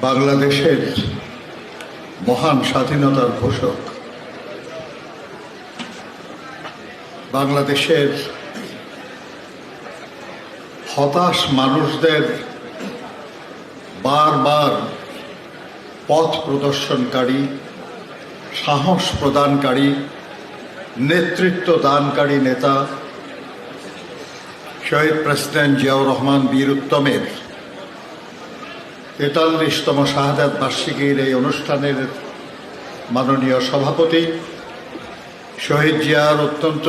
বাংলাদেশের মহান স্বাধীনতার ঘোষক, বাংলাদেশের হতাশ মানুষদের বারবার পথ প্রদর্শনকারী, সাহস প্রদানকারী, নেতৃত্ব দানকারী নেতা শহীদ প্রেসিডেন্ট জিয়াউর রহমান বীর উত্তমের তেতাল্লিশতম শাহাদাত বার্ষিকীর এই অনুষ্ঠানের মাননীয় সভাপতি শহীদ জিয়ার অত্যন্ত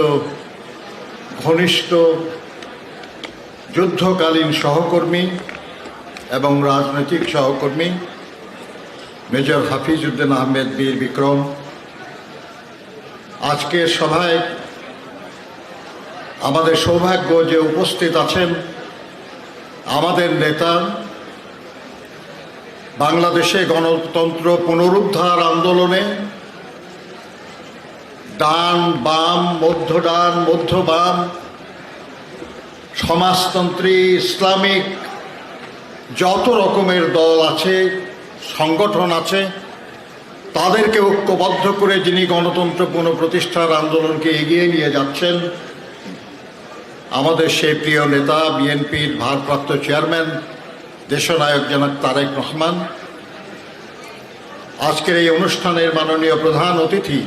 ঘনিষ্ঠ যুদ্ধকালীন সহকর্মী এবং রাজনৈতিক সহকর্মী মেজর হাফিজ উদ্দিন আহমেদ বীর বিক্রম। আজকের সভায় আমাদের সৌভাগ্য যে উপস্থিত আছেন আমাদের নেতা, বাংলাদেশে গণতন্ত্র পুনরুদ্ধার আন্দোলনে ডান বাম, মধ্য ডান, মধ্য বাম, সমাজতন্ত্রী, ইসলামিক, যত রকমের দল আছে, সংগঠন আছে, তাদেরকে ঐক্যবদ্ধ করে যিনি গণতন্ত্র পুনঃপ্রতিষ্ঠার আন্দোলনকে এগিয়ে নিয়ে যাচ্ছেন আমাদের সেই প্রিয় নেতা, বিএনপির ভারপ্রাপ্ত চেয়ারম্যান, দেশনায়ক জনক তারেক রহমান। আজকের এই অনুষ্ঠানের মাননীয় প্রধান অতিথি,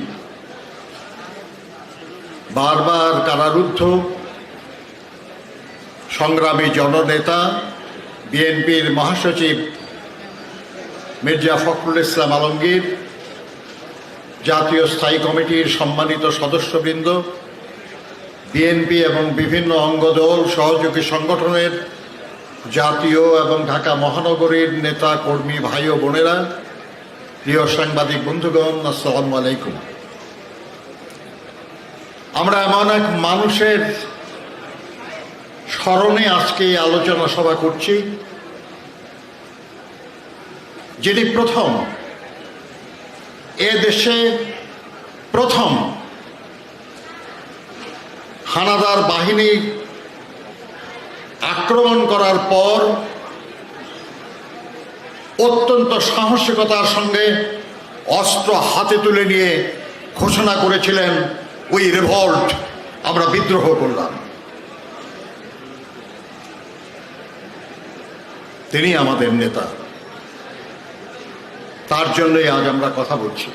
বারবার কারারুদ্ধ, সংগ্রামী জননেতা, বিএনপির মহাসচিব মির্জা ফখরুল ইসলাম আলমগীর, জাতীয় স্থায়ী কমিটির সম্মানিত সদস্যবৃন্দ বিএনপি এবং বিভিন্ন অঙ্গদল সহযোগী সংগঠনের জাতীয় এবং ঢাকা মহানগরীর নেতা, কর্মী, ভাই ও বোনেরা, প্রিয় সাংবাদিক বন্ধুগণ, আসসালামু আলাইকুম। আমরা এমন এক মানুষের স্মরণে আজকে এই আলোচনা সভা করছি যিনি প্রথম। এ দেশে প্রথম হানাদার বাহিনী আক্রমণ করার পর অত্যন্ত সাহসিকতার সঙ্গে অস্ত্র হাতে তুলে নিয়ে ঘোষণা করেছিলেন, ওই রেভল্ট আমরা বিদ্রোহ করলাম। তিনি আমাদের নেতা। তার জন্যই আজ আমরা কথা বলছি।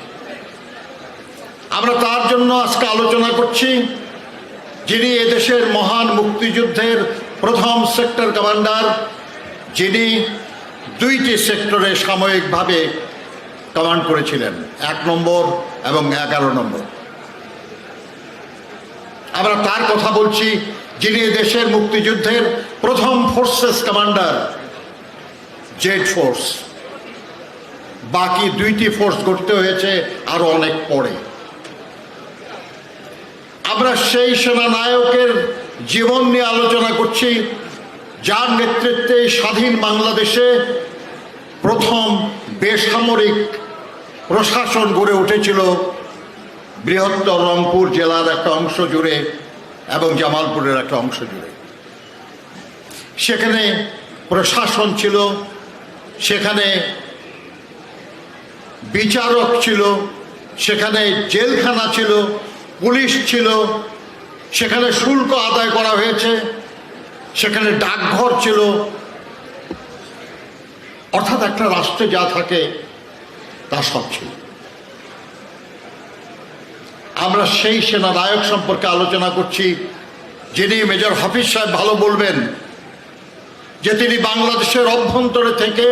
আমরা তার জন্য আজকে আলোচনা করছি। যিনি এদেশের মহান মুক্তিযুদ্ধের প্রথম সেক্টর কমান্ডার, যিনি দুইটি সেক্টরে সাময়িকভাবে কমান্ড করেছিলেন, এক নম্বর এবং এগারো নম্বর। আমরা তার কথা বলছি, যিনি দেশের মুক্তিযুদ্ধের প্রথম ফোর্সেস কমান্ডার, জেড ফোর্স। বাকি দুইটি ফোর্স গঠিত হয়েছে আরও অনেক পরে। আমরা সেই সেনানায়কের জীবন নিয়ে আলোচনা করছি, যার নেতৃত্বে স্বাধীন বাংলাদেশে প্রথম বেসামরিক প্রশাসন গড়ে উঠেছিল বৃহত্তর রংপুর জেলার একটা অংশ জুড়ে এবং জামালপুরের একটা অংশ জুড়ে। সেখানে প্রশাসন ছিল, সেখানে বিচারক ছিল, সেখানে জেলখানা ছিল পুলিশ ছিল, সেখানে শুল্ক আদায় করা হয়েছে, সেখানে ডাকঘর ছিল। অর্থাৎ একটা রাষ্ট্রে যা থাকে, তা সব ছিল। আমরা সেই সেনানায়ক সম্পর্কে আলোচনা করছি, যিনি মেজর হাফিজ সাহেব ভালো বলবেন, যে তিনি বাংলাদেশের অভ্যন্তরে থেকে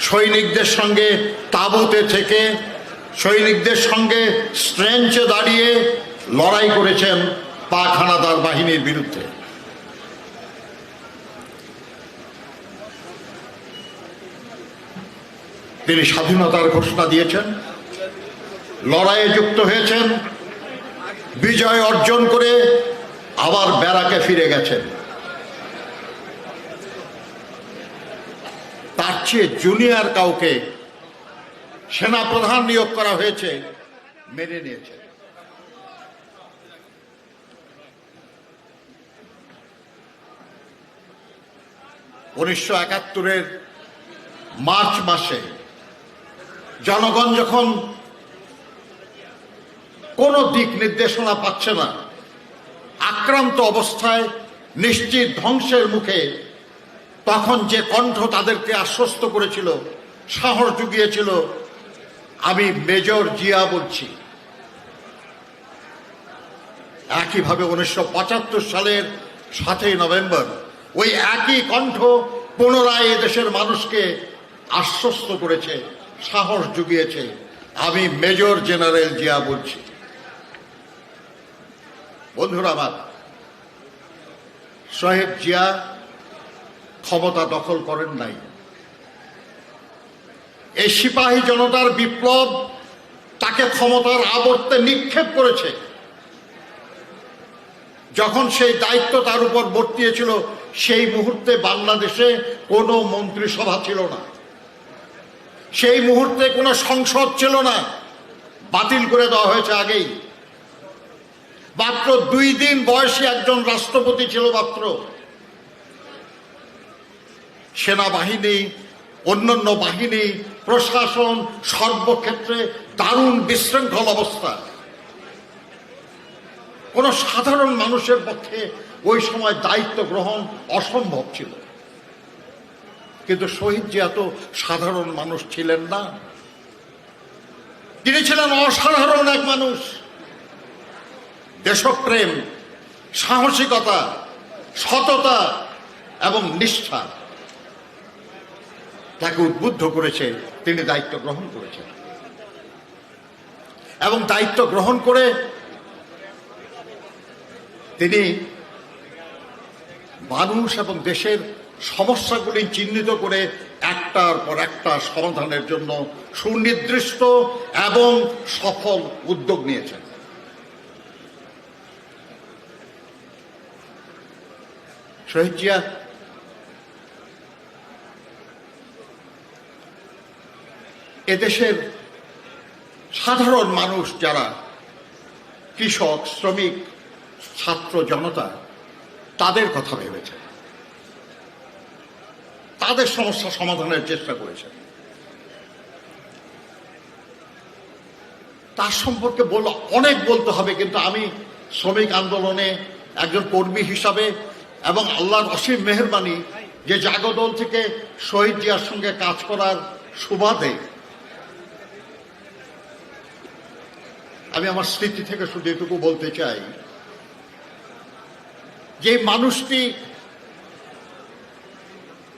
সৈনিকদের সঙ্গে তাঁবুতে থেকে সৈনিকদের সঙ্গে স্ট্রেঞ্চে দাঁড়িয়ে লড়াই করেছেন পাক হানাদার বাহিনীর বিরুদ্ধে। তিনি স্বাধীনতার ঘোষণা দিয়েছেন, লড়াইয়ে যুক্ত হয়েছেন, বিজয় অর্জন করে আবার বেড়াকে ফিরে গেছেন। তার চেয়ে জুনিয়র কাউকে সেনা প্রধান নিয়োগ করা হয়েছে, মেনে নিয়েছে। উনিশশো একাত্তরের মার্চ মাসে জনগণ যখন কোনো দিক নির্দেশনা পাচ্ছে না, আক্রান্ত অবস্থায় নিশ্চিত ধ্বংসের মুখে তখন যে কণ্ঠ তাদেরকে আশ্বস্ত করেছিল, সাহস জুগিয়েছিল আমি মেজর জিয়া বলছি। একইভাবে উনিশশো পঁচাত্তর সালের সাতই নভেম্বর ওই একই কণ্ঠ পুনরায় দেশের মানুষকে আশ্বস্ত করেছে, সাহস জুগিয়েছে। আমি মেজর জেনারেল জিয়া বলছি। বন্ধুরা আমার শহীদ জিয়া ক্ষমতা দখল করেন নাই। এই সিপাহী জনতার বিপ্লব তাকে ক্ষমতার আবর্তে নিক্ষেপ করেছে। যখন সেই দায়িত্ব তার উপর বর্তিয়েছিল, সেই মুহূর্তে বাংলাদেশে কোনো মন্ত্রিসভা ছিল না। সেই মুহূর্তে কোনো সংসদ ছিল না। বাতিল করে দেওয়া হয়েছে আগেই। মাত্র দুই দিন বয়সী একজন রাষ্ট্রপতি ছিল মাত্র। সেনাবাহিনী, অন্যান্য বাহিনী প্রশাসন সর্বক্ষেত্রে দারুণ বিশৃঙ্খল অবস্থা। কোন সাধারণ মানুষের পক্ষে ওই সময় দায়িত্ব গ্রহণ অসম্ভব ছিল। কিন্তু শহীদ যে এত সাধারণ মানুষ ছিলেন না, তিনি ছিলেন অসাধারণ এক মানুষ। দেশপ্রেম, সাহসিকতা, সততা এবং নিষ্ঠা তাকে উদ্বুদ্ধ করেছে তিনি দায়িত্ব গ্রহণ করেছেন। এবং দায়িত্ব গ্রহণ করে তিনি মানুষ এবং দেশের সমস্যাগুলি চিহ্নিত করে একটার পর একটা সমাধানের জন্য সুনির্দিষ্ট এবং সফল উদ্যোগ নিয়েছেন। শহীদ জিয়া এদেশের সাধারণ মানুষ যারা কৃষক, শ্রমিক, ছাত্র জনতা, তাদের কথা ভেবেছেন তাদের সমস্যা সমাধানের চেষ্টা করেছেন তার সম্পর্কে বল অনেক বলতে হবে, কিন্তু আমি শ্রমিক আন্দোলনে একজন কর্মী হিসাবে এবং আল্লাহর অসীম মেহরবানি যে জাগদল থেকে শহীদ জিয়ার সঙ্গে কাজ করার সুবাদে আমি আমার স্মৃতি থেকে শুধু এটুকু বলতে চাই যে মানুষটি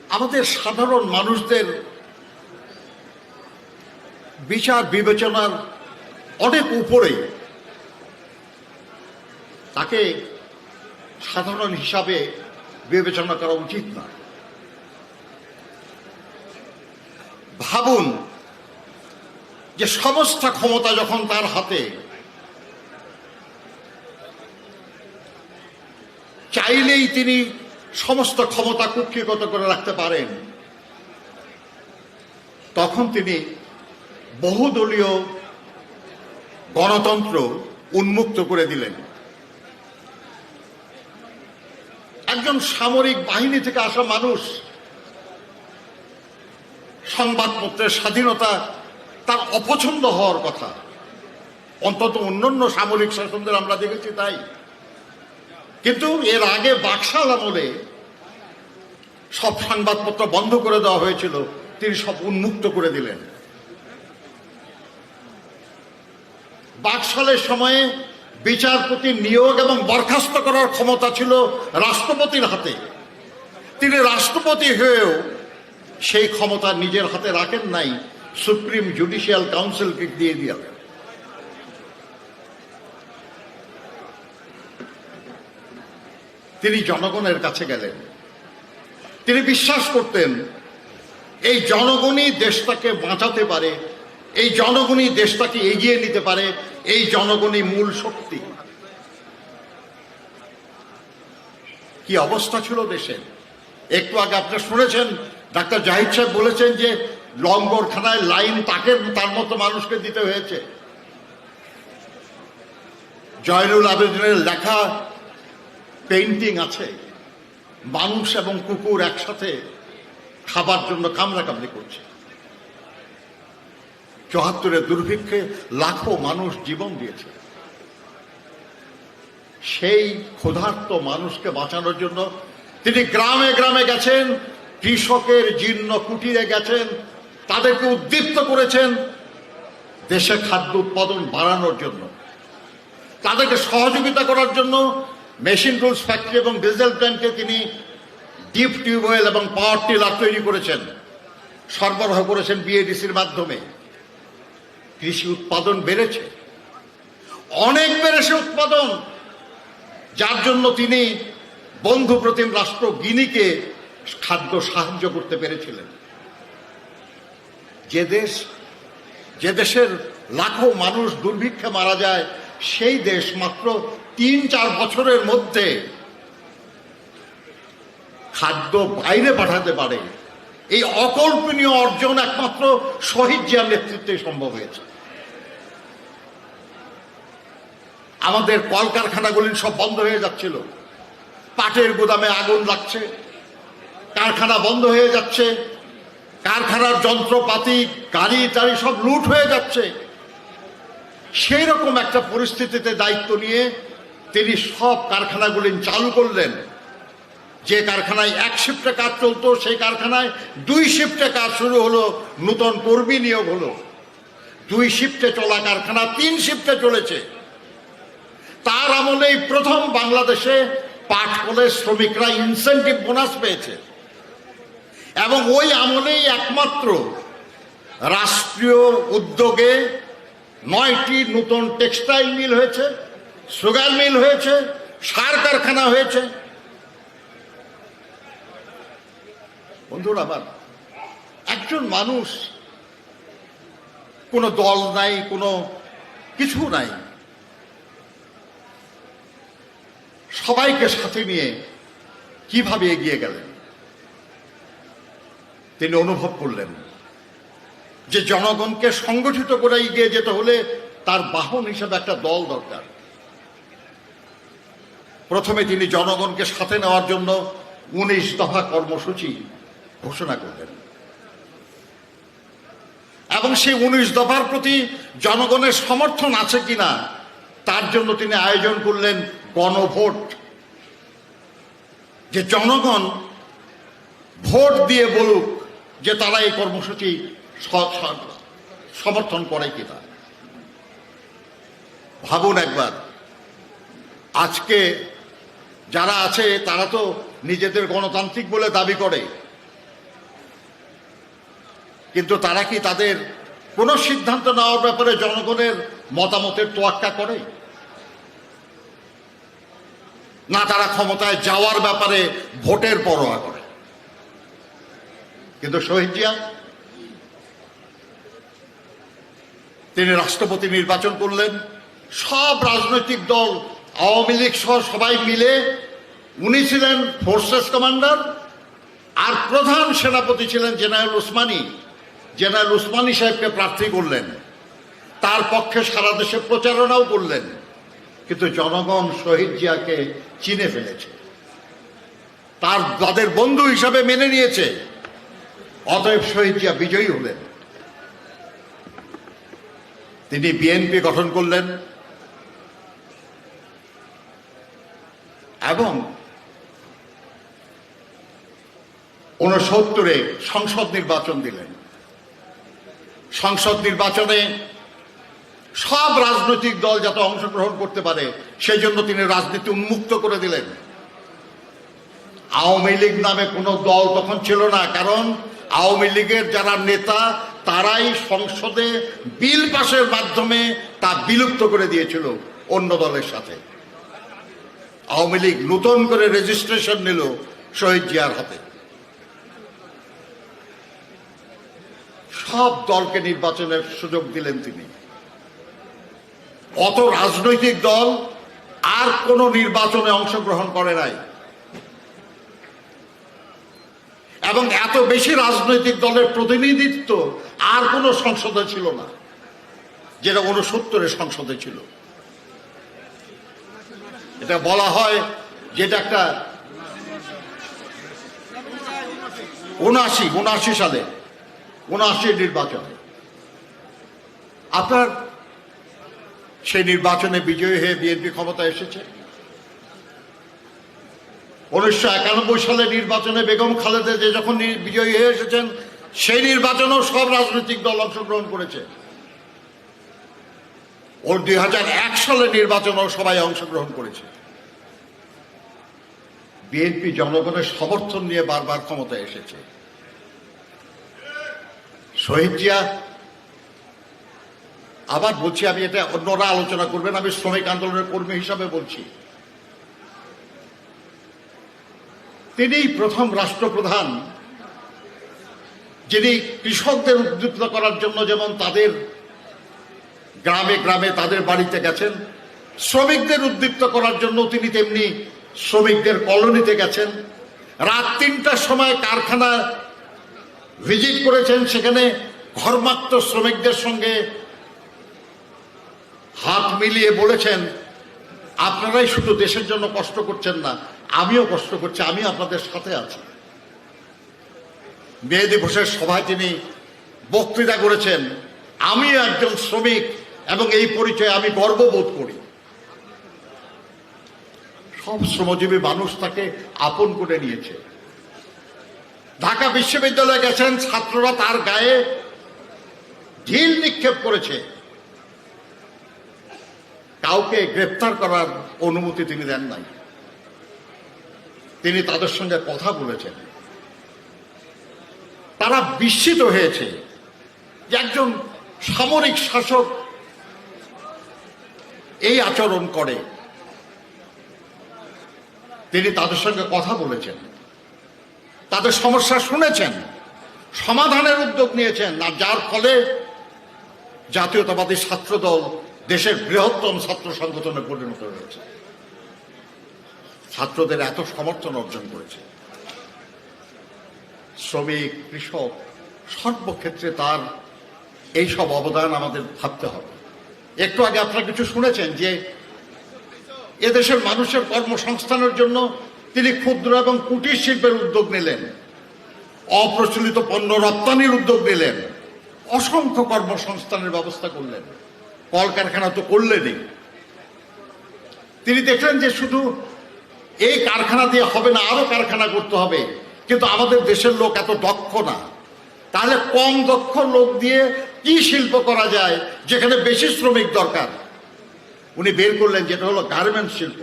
আমাদের সাধারণ মানুষদের বিচার বিবেচনার অনেক উপরে তাকে সাধারণ হিসাবে বিবেচনা করা উচিত না। ভাবুন যে সমস্ত ক্ষমতা যখন তার হাতে চাইলেই তিনি সমস্ত ক্ষমতা কুক্ষিগত করে রাখতে পারেন। তখন তিনি বহুদলীয় গণতন্ত্র উন্মুক্ত করে দিলেন। একজন সামরিক বাহিনী থেকে আসা মানুষ সংবাদপত্রের স্বাধীনতা তার অপছন্দ হওয়ার কথা। অন্তত অন্যান্য সামরিক শাসনদের আমরা দেখেছি তাই। কিন্তু এর আগে বাকশাল আমলে সব সংবাদপত্র বন্ধ করে দেওয়া হয়েছিল। তিনি সব উন্মুক্ত করে দিলেন। বাকশালের সময়ে বিচারপতি নিয়োগ এবং বরখাস্ত করার ক্ষমতা ছিল রাষ্ট্রপতির হাতে। তিনি রাষ্ট্রপতি হয়েও সেই ক্ষমতা নিজের হাতে রাখেন নাই, সুপ্রিম জুডিশিয়াল কাউন্সিলকে দিয়ে দিলেন তিনি জনগণের কাছে গেলেন। তিনি বিশ্বাস করতেন, এই জনগণই দেশটাকে বাঁচাতে পারে, এই জনগণই দেশটাকে এগিয়ে নিতে পারে, এই জনগণই মূল শক্তি। কি অবস্থা ছিল দেশের একটু আগে আপনারা শুনেছেন, ডাক্তার জাহিদ সাহেব বলেছেন যে লঙ্গরখানায় লাইন তাকে, তার মতো মানুষকে দিতে হয়েছে। জয়নুল আবেদিনের লেখা পেইন্টিং আছে। মানুষ এবং কুকুর একসাথে খাবার জন্য কামড়াকামড়ি করছে। চুয়াত্তরের দুর্ভিক্ষে লাখো মানুষ জীবন দিয়েছে। সেই ক্ষুধার্ত মানুষকে বাঁচানোর জন্য তিনি গ্রামে গ্রামে গেছেন, কৃষকের জীর্ণ কুটিরে গেছেন, তাদেরকে উদ্দীপ্ত করেছেন, দেশে খাদ্য উৎপাদন বাড়ানোর জন্য, তাদেরকে সহযোগিতা করার জন্য মেশিন টুলস ফ্যাক্টরি এবং ডিজেল প্ল্যান্টকে তিনি ডিপ টিউবওয়েল এবং পাওয়ার টিলার তৈরি করেছেন, সরবরাহ করেছেন বিএডিসির মাধ্যমে। কৃষি উৎপাদন বেড়েছে। অনেক বেড়েছে উৎপাদন, যার জন্য তিনি বন্ধু প্রতিম রাষ্ট্র গিনিকে খাদ্য সাহায্য করতে পেরেছিলেন। যে দেশ, যে দেশের লাখো মানুষ দুর্ভিক্ষে মারা যায়, সেই দেশ মাত্র তিন চার বছরের মধ্যে খাদ্য বাইরে পাঠাতে পারে। এই অকল্পনীয় অর্জন একমাত্র শহীদ জিয়ার নেতৃত্বে সম্ভব হয়েছে। আমাদের কলকারখানাগুলি সব বন্ধ হয়ে যাচ্ছিল। পাটের গুদামে আগুন লাগছে। কারখানা বন্ধ হয়ে যাচ্ছে। কারখানার যন্ত্রপাতি, গাড়ি টাড়ি সব লুট হয়ে যাচ্ছে। সেই রকম একটা পরিস্থিতিতে দায়িত্ব নিয়ে তিনি সব কারখানাগুলি চালু করলেন। যে কারখানায় এক শিফটে কাজ চলতো, সেই কারখানায় দুই শিফটে কাজ শুরু হলো, নূতন কর্মী নিয়োগ হলো। দুই শিফটে চলা কারখানা তিন শিফটে চলেছে। তার আমলেই প্রথম বাংলাদেশে পাট কলের শ্রমিকরা ইনসেন্টিভ বোনাস পেয়েছে। এবং ওই আমলেই একমাত্র রাষ্ট্রীয় উদ্যোগে নয়টি নতুন টেক্সটাইল মিল হয়েছে। সুগার মিল হয়েছে, সার কারখানা হয়েছে। বন্ধুরা আমার একজন মানুষ, কোনো দল নাই, কোনো কিছু নাই। সবাইকে সাথে নিয়ে কীভাবে এগিয়ে গেলেন? তিনি অনুভব করলেন যে জনগণকে সংগঠিত করে এগিয়ে যেতে হলে তার বাহন হিসেবে একটা দল দরকার। প্রথমে তিনি জনগণকে সাথে নেওয়ার জন্য উনিশ দফা কর্মসূচি ঘোষণা করলেন। এবং সেই উনিশ দফার প্রতি জনগণের সমর্থন আছে কিনা, তার জন্য তিনি আয়োজন করলেন গণভোট। যে জনগণ ভোট দিয়ে বলুক যে তারা এই কর্মসূচি সমর্থন করে কিনা। ভাবুন একবার, আজকে যারা আছে, তারা তো নিজেদের গণতান্ত্রিক বলে দাবি করে। কিন্তু তারা কি তাদের কোনো সিদ্ধান্ত নেওয়ার ব্যাপারে জনগণের মতামতের তোয়াক্কা করে? না, তারা ক্ষমতায় যাওয়ার ব্যাপারে ভোটের পরোয়া করে। কিন্তু শহীদ জিয়া, তিনি রাষ্ট্রপতি নির্বাচন করলেন, সব রাজনৈতিক দল আওয়ামী লীগ সহ সবাই মিলে উনি ছিলেন ফোর্সেস কমান্ডার আর প্রধান সেনাপতি ছিলেন জেনারেল উসমানী। জেনারেল উসমানী সাহেবকে প্রার্থী করলেন। তার পক্ষে সারা দেশে প্রচারণাও করলেন। কিন্তু জনগণ শহীদ জিয়াকে চিনে ফেলেছে। তার তাদের বন্ধু হিসাবে মেনে নিয়েছে। অতএব শহীদ জিয়া বিজয়ী হলেন। তিনি বিএনপি গঠন করলেন। এবং উনসত্তরে সংসদ নির্বাচন দিলেন। সংসদ নির্বাচনে সব রাজনৈতিক দল যাতে অংশগ্রহণ করতে পারে সেই জন্য তিনি রাজনীতি উন্মুক্ত করে দিলেন। আওয়ামী লীগ নামে কোনো দল তখন ছিল না, কারণ আওয়ামী লীগের যারা নেতা, তারাই সংসদে বিল পাশের মাধ্যমে তা বিলুপ্ত করে দিয়েছিল অন্য দলের সাথে। আওয়ামী লীগ নতুন করে রেজিস্ট্রেশন নিল শহীদ জিয়ার হাতে। সব দলকে নির্বাচনের সুযোগ দিলেন তিনি। অত রাজনৈতিক দল আর কোনো নির্বাচনে অংশগ্রহণ করে নাই। এবং এত বেশি রাজনৈতিক দলের প্রতিনিধিত্ব আর কোনো সংসদে ছিল না, যেটা উনসত্তরের সংসদে ছিল। এটা বলা হয় যেটা একটা উনআশি উনআশি সালে, উনআশি নির্বাচনে। আপনার সেই নির্বাচনে বিজয়ী হয়ে বিএনপি ক্ষমতা এসেছে। উনিশশো একানব্বই সালে নির্বাচনে বেগম খালেদা যে যখন বিজয়ী হয়ে এসেছেন, সেই নির্বাচনেও সব রাজনৈতিক দল অংশগ্রহণ করেছে। ওর দুই হাজার এক সালে নির্বাচনেও সবাই অংশগ্রহণ করেছে। বিএনপি জনগণের সমর্থন নিয়ে বারবার ক্ষমতায় এসেছে। শহীদ জিয়া, আবার বলছি, আমি এটা অন্যরা আলোচনা করবেন, আমি শ্রমিক আন্দোলনের কর্মী হিসাবে বলছি। তিনি প্রথম রাষ্ট্রপ্রধান, যিনি কৃষকদের উদ্দীপ্ত করার জন্য যেমন তাদের গ্রামে গ্রামে তাদের বাড়িতে গেছেন। শ্রমিকদের উদ্দীপ্ত করার জন্য তিনি তেমনি শ্রমিকদের কলোনিতে গেছেন। রাত তিনটার সময় কারখানা ভিজিট করেছেন। সেখানে ঘরমাক্ত শ্রমিকদের সঙ্গে হাত মিলিয়ে বলেছেন, আপনারাই শুধু দেশের জন্য কষ্ট করছেন না, আমিও কষ্ট করছি, আমি আপনাদের সাথে আছি। মে দিবসের সভায় তিনি বক্তৃতা করেছেন আমিও একজন শ্রমিক এবং এই পরিচয়ে আমি গর্ববোধ করি। সব শ্রমজীবী মানুষ তাকে আপন করে নিয়েছে। ঢাকা বিশ্ববিদ্যালয়ে গেছেন ছাত্ররা তার গায়ে ঢিল নিক্ষেপ করেছে। কাউকে গ্রেপ্তার করার অনুমতি তিনি দেন নাই। তিনি তাদের সঙ্গে কথা বলেছেন। তারা বিস্মিত হয়েছে যে একজন সামরিক শাসক এই আচরণ করে। তিনি তাদের সঙ্গে কথা বলেছেন। তাদের সমস্যা শুনেছেন। সমাধানের উদ্যোগ নিয়েছেন। আর যার ফলে জাতীয়তাবাদী ছাত্রদল দেশের বৃহত্তম ছাত্র সংগঠনে পরিণত হয়েছে। ছাত্রদের এত সমর্থন অর্জন করেছে। শ্রমিক, কৃষক, সর্বক্ষেত্রে তার এইসব অবদান আমাদের ভাবতে হবে। একটু আগে আপনারা কিছু শুনেছেন যে এদেশের মানুষের কর্মসংস্থানের জন্য তিনি ক্ষুদ্র এবং কুটির শিল্পের উদ্যোগ নিলেন। অপ্রচলিত পণ্য রপ্তানির উদ্যোগ নিলেন। অসংখ্য কর্মসংস্থানের ব্যবস্থা করলেন। কলকারখানা তো করলেনই। তিনি দেখলেন যে শুধু এই কারখানা দিয়ে হবে না, আরও কারখানা করতে হবে। কিন্তু আমাদের দেশের লোক এত দক্ষ না। তাহলে কম দক্ষ লোক দিয়ে কি শিল্প করা যায়, যেখানে বেশি শ্রমিক দরকার? উনি বের করলেন যেটা হলো গার্মেন্টস শিল্প,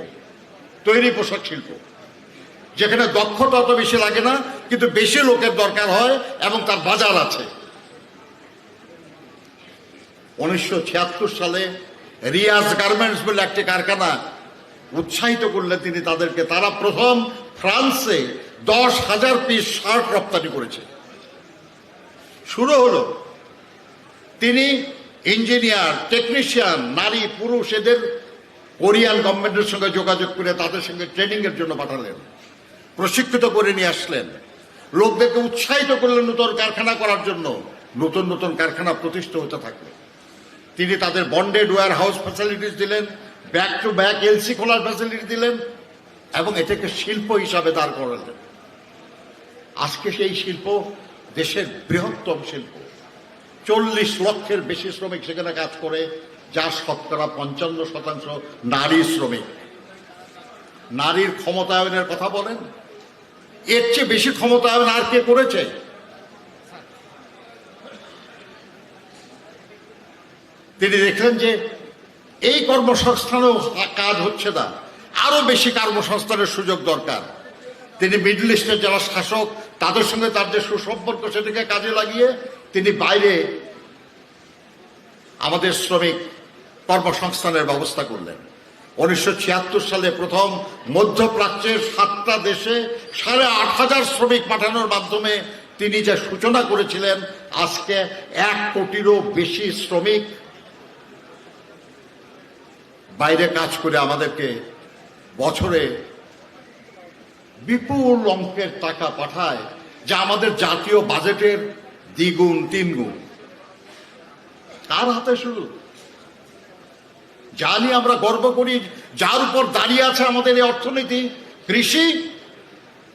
তৈরি পোশাক শিল্প, যেখানে দক্ষতা অত বেশি লাগে না, কিন্তু বেশি লোকের দরকার হয় এবং তার বাজার আছে। উনিশশো ছিয়াত্তর সালে রিয়াজ গার্মেন্টস বলে একটি কারখানা উৎসাহিত করলেন তিনি তাদেরকে। তারা প্রথম ফ্রান্সে দশ হাজার পিস শার্ট রপ্তানি করেছে। শুরু হলো। তিনি ইঞ্জিনিয়ার টেকনিশিয়ান নারী, পুরুষ, এদের কোরিয়ান গভর্নমেন্টের সঙ্গে যোগাযোগ করে তাদের সঙ্গে ট্রেনিং এর জন্য পাঠালেন, প্রশিক্ষিত করে নিয়ে আসলেন। লোকদেরকে উৎসাহিত করলেন নতুন কারখানা করার জন্য, নতুন নতুন কারখানা প্রতিষ্ঠা হতে থাকল। তিনি তাদের বন্ডেড ওয়ার হাউস ফ্যাসিলিটিস দিলেন ব্যাক টু ব্যাক এলসি খোলার ফ্যাসিলিটি দিলেন এবং এটাকে শিল্প হিসাবে দাঁড় করালেন। আজকে সেই শিল্প দেশের বৃহত্তম শিল্প। চল্লিশ লক্ষের বেশি শ্রমিক সেখানে কাজ করে, যার শতকরা পঞ্চান্ন শতাংশ নারী শ্রমিক। নারীর ক্ষমতায়নের কথা বলেন? এর চেয়ে বেশি ক্ষমতায়ন আর কে করেছে? তিনি দেখলেন যে এই কর্মসংস্থানেও কাজ হচ্ছে না। আরও বেশি কর্মসংস্থানের সুযোগ দরকার। তিনি মিডল ইস্টের যারা শাসক তাদের সঙ্গে তার যে সুসম্পর্ক সেটাকে কাজে লাগিয়ে তিনি বাইরে আমাদের শ্রমিক কর্মসংস্থানের ব্যবস্থা করলেন। উনিশশো ছিয়াত্তর সালে প্রথম মধ্যপ্রাচ্যের সাতটা দেশে সাড়ে আট হাজার শ্রমিক পাঠানোর মাধ্যমে তিনি যে সূচনা করেছিলেন, আজকে এক কোটিরও বেশি শ্রমিক বাইরে কাজ করে আমাদেরকে বছরে বিপুল অঙ্কের টাকা পাঠায়, যা আমাদের জাতীয় বাজেটের দ্বিগুণ, তিনগুণ। কার হাতে শুরু? যা নিয়ে আমরা গর্ব করি, যার উপর দাঁড়িয়ে আছে আমাদের এই অর্থনীতি, কৃষি,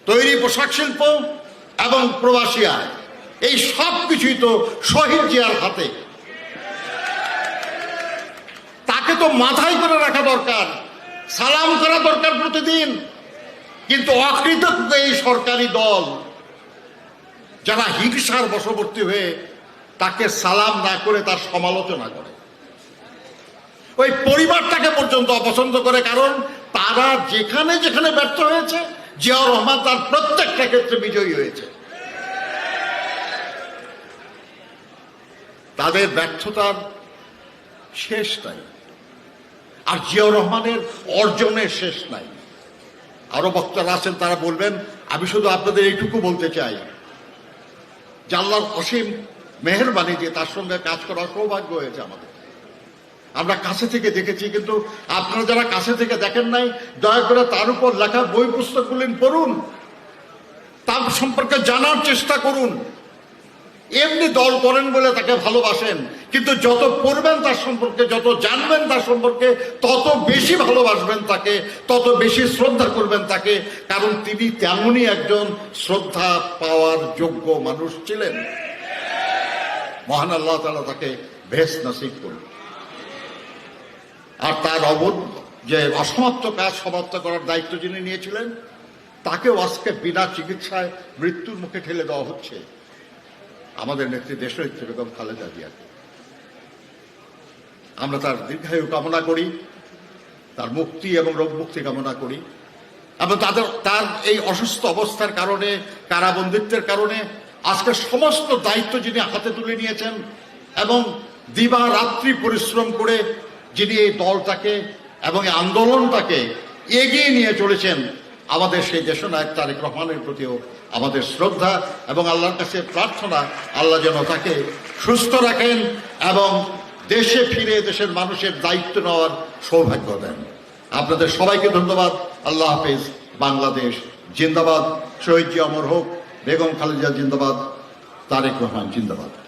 তৈরি পোশাক শিল্প এবং প্রবাসী আয়। এই সব কিছুই তো শহীদ জিয়ার হাতে। তাকে তো মাথায় করে রাখা দরকার, সালাম করা দরকার প্রতিদিন। কিন্তু অকৃতজ্ঞ এই সরকারি দল, যারা হিংসার বশবর্তী হয়ে তাকে সালাম না করে, তার সমালোচনা করে। ওই পরিবারটাকে পর্যন্ত অপছন্দ করে, কারণ তারা যেখানে যেখানে ব্যর্থ হয়েছে, জিয়াউর রহমান তার প্রত্যেকটা ক্ষেত্রে বিজয়ী হয়েছে। তাদের ব্যর্থতার শেষ নাই। আর জিয়াউর রহমানের অর্জনের শেষ নাই। আরও বক্তারা আছেন, তারা বলবেন, আমি শুধু আপনাদের এইটুকু বলতে চাই জাল্লার অসীম মেহরবানি যে তার সঙ্গে কাজ করার সৌভাগ্য হয়েছে আমাদের। আমরা কাছে থেকে দেখেছি, কিন্তু আপনারা যারা কাছে থেকে দেখেন নাই, দয়া করে তার উপর লেখা বই পুস্তকগুলি পড়ুন। তার সম্পর্কে জানার চেষ্টা করুন। এমনি দল করেন বলে তাকে ভালোবাসেন। কিন্তু যত পড়বেন তার সম্পর্কে, যত জানবেন তার সম্পর্কে, তত বেশি ভালোবাসবেন তাকে, তত বেশি শ্রদ্ধা করবেন তাকে। কারণ তিনি তেমনই একজন শ্রদ্ধা পাওয়ার যোগ্য মানুষ ছিলেন। মহান আল্লাহ তালা তাকে ভেস নসিব করুন আর তার অবধ যে অসমাপ্ত কাজ সমাপ্ত করার দায়িত্ব যিনি নিয়েছিলেন, তাকেও আজকে বিনা চিকিৎসায় মৃত্যুর মুখে ঠেলে দেওয়া হচ্ছে। আমাদের নেত্রী দেশনেত্রী বেগম খালেদা জিয়াকে। আমরা তার দীর্ঘায়ু কামনা করি, তার মুক্তি এবং রোগ মুক্তি কামনা করি। এবং তাদের, তার এই অসুস্থ অবস্থার কারণে, কারাবন্দিত্বের কারণে আজকে সমস্ত দায়িত্ব যিনি হাতে তুলে নিয়েছেন এবং দিবা রাত্রি পরিশ্রম করে যিনি এই দলটাকে এবং এই আন্দোলনটাকে এগিয়ে নিয়ে চলেছেন আমাদের সেই দেশনায়ক তারেক রহমানের প্রতিও আমাদের শ্রদ্ধা এবং আল্লাহর কাছে প্রার্থনা, আল্লাহ যেন তাকে সুস্থ রাখেন এবং দেশে ফিরে দেশের মানুষের দায়িত্ব নেওয়ার সৌভাগ্য দেন। আপনাদের সবাইকে ধন্যবাদ। আল্লাহ হাফিজ। বাংলাদেশ জিন্দাবাদ। শহীদ জি অমর হোক, বেগম খালেদা জিন্দাবাদ, তারেক রহমান জিন্দাবাদ।